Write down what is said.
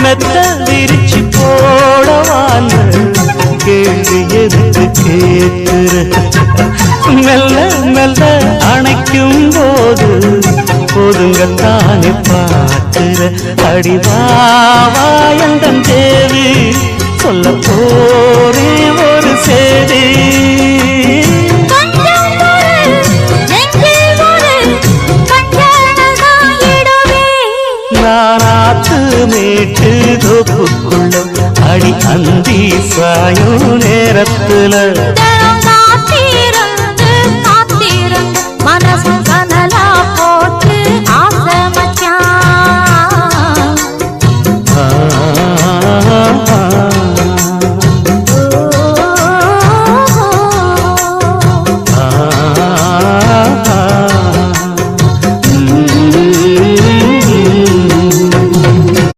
மெத்த விரிச்சு போடவான்னு கேள்வி எதுக்கு கேட்கிற? மெல்ல மெல்ல அணைக்கும் போது ஒதுங்கத்தானே பார்க்கிற? அடிவாவாயந்தன் தேவி? சொல்ல போரே ஒரு சேதி. கொஞ்சம் ஒரு நெஞ்சில் ஒரு கஞ்சனதாயிடுவே நானாத்து மேட்டு